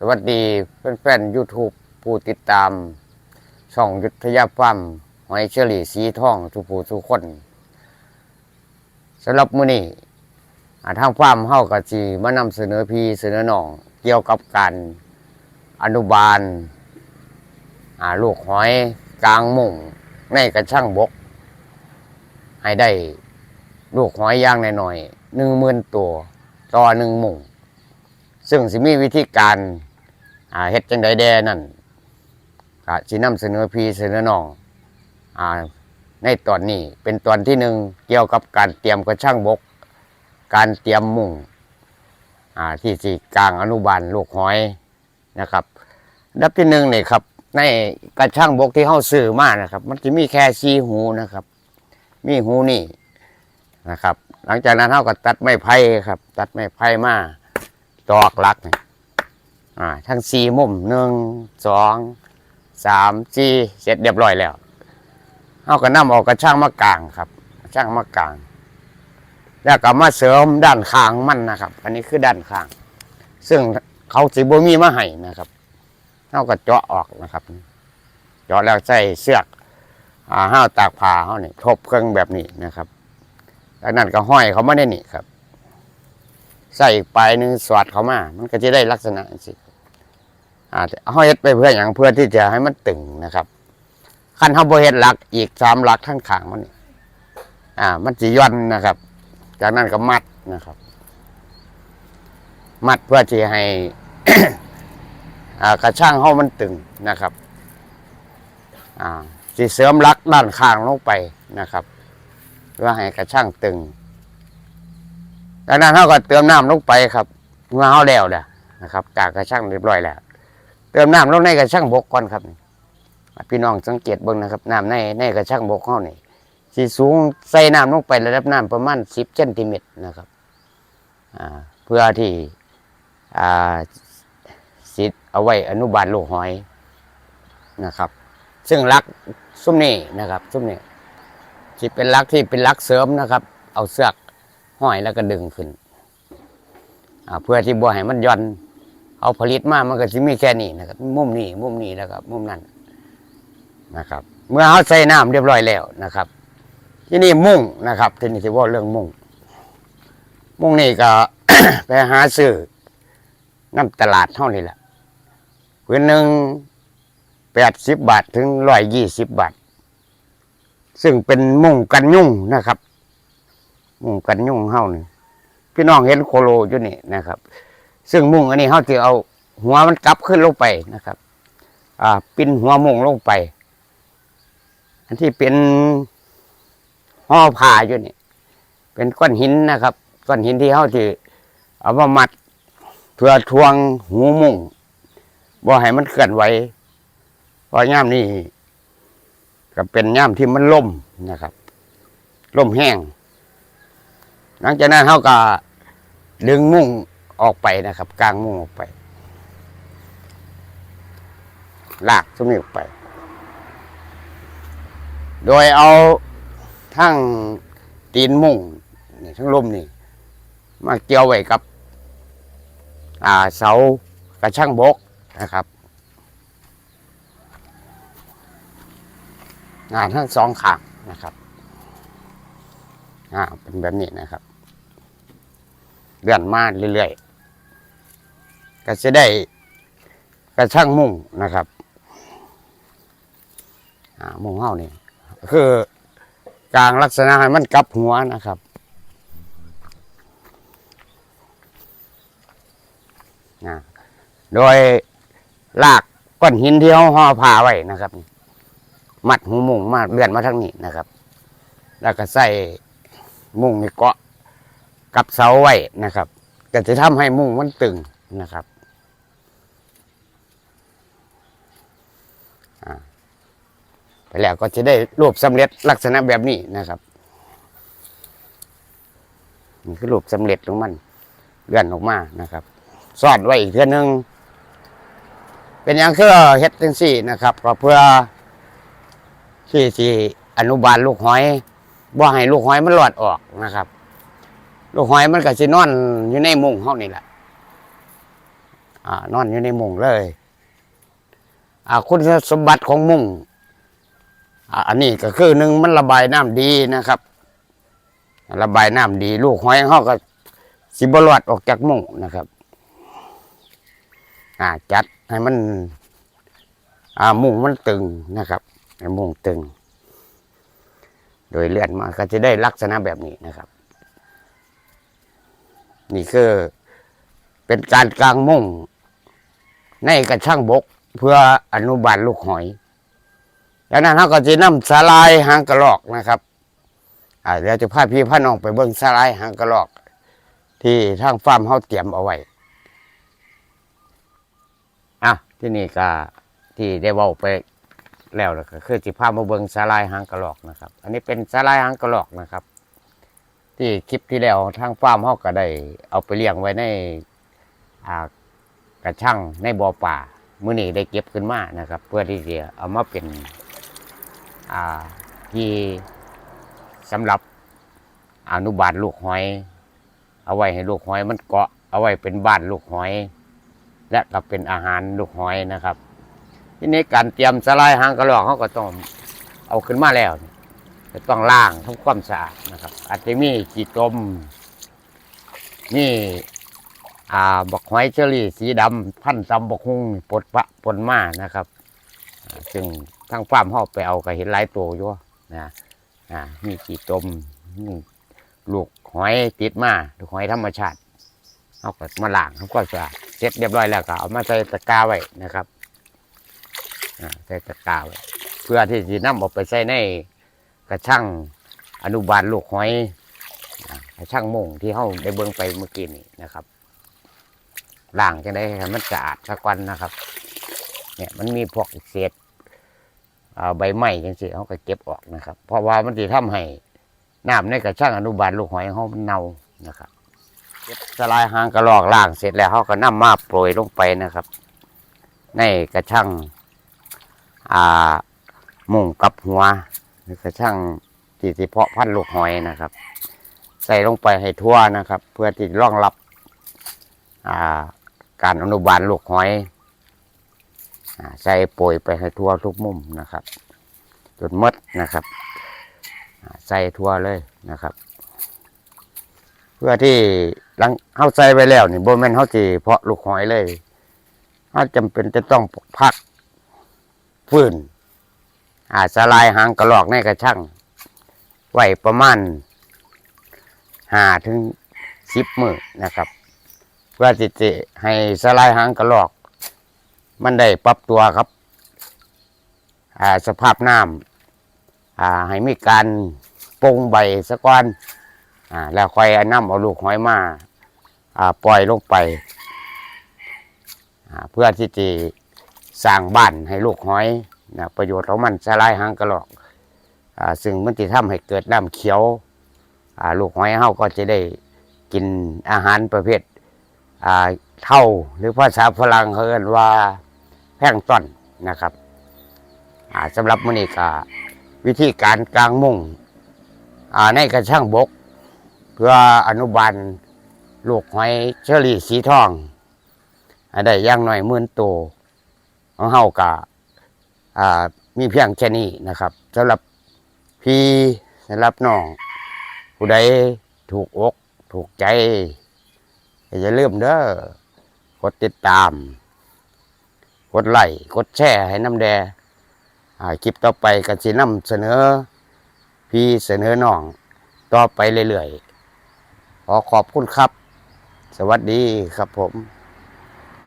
สวัสดีแฟนๆ YouTube ผู้ติดตาม ช่องยุทธยาฟัมหอยเชอรี่สีทองทุกผู้ทุคนสำหรับมื้อนี้อ่าทางฟาร์มเฮาก็สิมานำเสนอพีเสนอน้อง เกี่ยวกับการอนุบาลลูกหอยกลางมุ่งในกระช่างบก ให้ได้ลูกหอยย่างหน่อยๆหนึ่งหมื่นตัวต่อหนึ่งมุ่งซึ่งสิมีวิธีการ อ่าเฮ็ดจังใดแดนั่นก็สินำเสนอพี่เสนอน้องอ่าในตอนนี้เป็นตอนที่หนึ่งเกี่ยวกับการเตรียมกระช่างบก การเตรียมมุงอ่าที่สิกลางอนุบาลลูกหอยนะครับนดับที่หนึ่งนี่ครับ ในกระช่างบกที่เฮาซื้อมานะครับ มันจะมีแค่สีหูนะครับ มีหูนี่นะครับ หลังจากนั้นเฮาก็ตัดไม้ไผ่ครับ ตัดไม้ไผ่มาตอกหลักนี่ อ่าทั้งสี่มุมหนึ่งสองสามสี่เสร็จเรียบร้อยแล้วเอาก็นำเออกกระช่างมากลางครับ ช่างมากลาง แล้วก็มาเสริมด้านข้างมันนะครับ อันนี้คือด้านข้าง ซึ่งเขาสิบมีมาให้นะครับเอาก็เจาะออกนะครับเจาะแล้วใส่เสือกอ่าห้าวตากผ้าเขาเนี่ยทบเครื่องแบบนี้นะครับแล้วนั่นก็ห้อยเขาไมาได้นี่ครับ ใส่ปลายหนึ่งสวดเขามา มันก็จะได้ลักษณะสิ อ่าห้อยเฮ็ดไปเพื่ออย่างเพื่อที่จะให้มันตึงนะครับขั้นเขาบเฮ็ดหลักอีกสามหลักทั้งขางมันอ่า มันจะย่อนนะครับ จากนั้นก็มัดนะครับ มัดเพื่อที่ให้อ่ากระช่างเขามันตึงนะครับ อ่าสิเสริมหลักด้านข้างลงไปนะครับเพื่อให้กระช่างตึงจากนั้นเราก็เติมน้ำลงไปครับเมื่อเขาแล้วแล้วนะครับจากกระช่างเรียบร้อยแล้ว เติมน้ำลงในกระช่างบกก่อนครับ พี่น้องสังเกตเบิ่งนะครับน้ำในในกระช่างบกเขานี่สีสูงใส่น้ำลงไประดับน้ำประมาณสิบเซนติเมตรนะครับเพื่อที่สิทธิ์เอาไว้อนุบาลลูกหอยนะครับ ซึ่งรักซุ้มนี่นะครับซุ้มนี่ที่เป็นรักที่เป็นรักเสริมนะครับ เอาเสือกห้อยแล้วก็ดึงขึ้นเพื่อที่บัวให้มันย่อน เอาผลิตมามันก็จะมีแค่นี้นะครับ มุมนี้มุมนี้แล้วก็มุมนั้นนะครับ เมื่อเขาใส่น้ำเรียบร้อยแล้วนะครับ ที่นี่มุ่งนะครับที่นี่ที่ว่าเรื่องมุ่ง มุ่งนี่ก็ไปหาซื้อน้ำตลาดเท่านี้แหละพื้นหนึ่งแปดสิบบาทถึงร้อยยี่สิบบาท ซึ่งเป็นมุ่งกันยุ่งนะครับ มุ่งกันยุ่งเฮานี่พี่น้องเห็นโคโลอยู่นี่นะครับ ซึ่งมุงอันนี้เฮาจะเอาหัวมันกลับขึ้นลงไปนะครับ อ่าปิ้นหัวมุงลงไป อันที่เป็นห่อผ้าอยู่นี่ เป็นก้อนหินนะครับก้อนหินที่เฮาที่เอามามัดเพื่อทวงหูมุงบ่ให้มันเคลื่อนไหวเพราะย่ามนี่ก็เป็นย่ามที่มันล่มนะครับล่มแห้ง หลังจากนั้นเขาก็ดึงมุ้ง ออกไปนะครับกลางมุ้งออกไป ลากสมิออกไป โดยเอาทั้งตีนมุ้งนี่ทั้งลมนี่ มาเกี่ยวไว้กับ อ่าเสากระช่างบกนะครับงานทั้งสองข้างนะครับอ่าเป็นแบบนี้นะครับ เลื่อนมาเรื่อยๆ ก็จะได้กระช่างมุ่งนะครับมุ่งเฮานี่คือกลางลักษณะให้มันกลับหัวนะครับโดยลากก้อนหินที่เขาห่อผ้าไว้นะครับ มัดหูมุ่งมาเลื่อนมาทางนี้นะครับ แล้วก็ใส่มุ้งนี่เกาะกับเสาไว้นะครับก็จะทำให้มุ้งมันตึงนะครับอ่า ไปแล้วก็จะได้รูปสำเร็จลักษณะแบบนี้นะครับนี่คือรูปสำเร็จของมันเลื่อนออกมานะครับสอดไว้อีกเทื่อนึงเป็นอย่างคือเฮ็ดจังซี่นะครับก็เพื่อที่ที่อนุบาลลูกหอยบ่ให้ลูกหอยมันหลอดออกนะครับ ลูกหอยมันก็สินอนอยู่ในมุงเฮานี่แหละอ่านอนอยู่ในมุงเลยอ่าคุณสมบัติของมุง อันนี้ก็คือหนึ่งมันระบายน้ำดีนะครับ ระบายน้ำดี ลูกหอยเขาก็สิบรอดออกจากมุงนะครับอ่าจัดให้มัน อ่ามุงมันตึงนะครับให้มุงตึง โดยเลื่อนมาก็จะได้ลักษณะแบบนี้นะครับ นี่คือเป็นการกลางมุงในกระช่างบก เพื่ออนุบาลลูกหอย แล้วนั้นเขาก็จะนำสาลายหางกระรอกนะครับอ่าเดี๋ยวจะพาพี่พาน้องไปเบิ่งสาลายหางกระรอก ที่ทางฟาร์มเขาเตรียมเอาไว้อะที่นี่ก็ที่ได้เว้าไปแล้วก็คือจิพามาเบิ่งสาลายหางกระรอกนะครับ อันนี้เป็นสาลายหางกระรอกนะครับ ที่คลิปที่แล้วทางฟาร์มเขาก็ได้เอาไปเลี้ยงไว้ในอ่ากระชังในบ่อป่ามื้อนี้ได้เก็บขึ้นมานะครับ เพื่อที่จะเอามาเป็น ที่สำหรับอนุบาลลูกหอย เอาไว้ให้ลูกหอยมันเกาะเอาไว้เป็นบ้านลูกหอย และก็เป็นอาหารลูกหอยนะครับ ทีนี้การเตรียมสลายหางกระรอกเขาก็ต้องเอาขึ้นมาแล้วจะต้องล้างทำความสะอาดนะครับ อาจจะมีขี้ตมนี่อ่าบักหอยเชอรี่สีดำพันตำบักฮุงปดปะปนมานะครับ ซึ่ง ทางฟาร์มเขาไปเอาก็เห็นหลายตัวอยู่นะอ่ามีขี้ตมลูกหอยติดมาลูกหอยธรรมชาติเอาก็มาล้างทำความสะอาดเสร็จเรียบร้อยแล้วก็เอามาใส่ตะกร้าไว้นะครับใส่ตะกร้าไว้เพื่อที่จะนำออกไปใส่ในกระชังอนุบาลลูกหอยอ่ากระชังมงที่เขาได้เบิ่งไปเมื่อกี้นี้นะครับล้างจังได้ให้มันสะอาดสักวันนะครับ เนี่ยมันมีพวกเศษ อ่าใบไม้จังสิเขาก็เก็บออกนะครับ เพราะว่ามันจะทำให้น้ำในกระช่างอนุบาลลูกหอยเขามันเน่านะครับเก็บสลายหางกระรอกล่างเสร็จแล้วเขาก็นำมาโปรยลงไปนะครับ ในกระช่างอ่ามุ่งกับหัวกระช่างที่สิเพาะพันลูกหอยนะครับ ใส่ลงไปให้ทั่วนะครับ เพื่อที่จะรองรับอ่าการอนุบาลลูกหอย ใส่ปุ๋ยไปให้ทั่วทุกมุมนะครับ จนมดนะครับ ใส่ทั่วเลยนะครับ เพื่อที่หลังเข้าใส่ไปแล้วนี่บนแม่นเขาจีเพาะลูกหอยเลยถ้าจำเป็นจะต้องพักฟื้นอาสลายหางกระหรอกในกระช่างไหวประมาณหาถึงสิบมือนะครับเพื่อที่จะให้สลายหางกระหรอก มันได้ปรับตัวครับสภาพน้ำให้มีการปงใบสะก้อนอแล้วค่อยน้ำเอาลูกหอยมาปล่อยลงไป เพื่อที่จะสร้างบ้านให้ลูกหอยนะประโยชน์ของมันสลายหางกระหรอกอซึ่งมันจะทำให้เกิดน้ำเขียวลูกหอยเฮาก็จะได้กินอาหารประเภทเท่าหรือภาษาฝรั่งเขาเรียกว่า แพลงต้นนะครับสำหรับมือนี้ก็วิธีการกลางมุ้งในกระช่างบก เพื่ออนุบาลลูกหอยเชอรี่สีทองได้ย่างหน้อยมื่นตัวของเฮาก็อ่ามีเพียงแค่นี้นะครับสำหรับพี่สำหรับน้องผู้ใดถูกอก ถูกใจ อย่าลืมเด้อกดติดตาม กดไลค์กดแชร์ให้น้ำแดอ่าคลิปต่อไปก็สินำเสนอ พี่เสนอน้องต่อไปเรื่อยๆขอขอบคุณครับ สวัสดีครับผม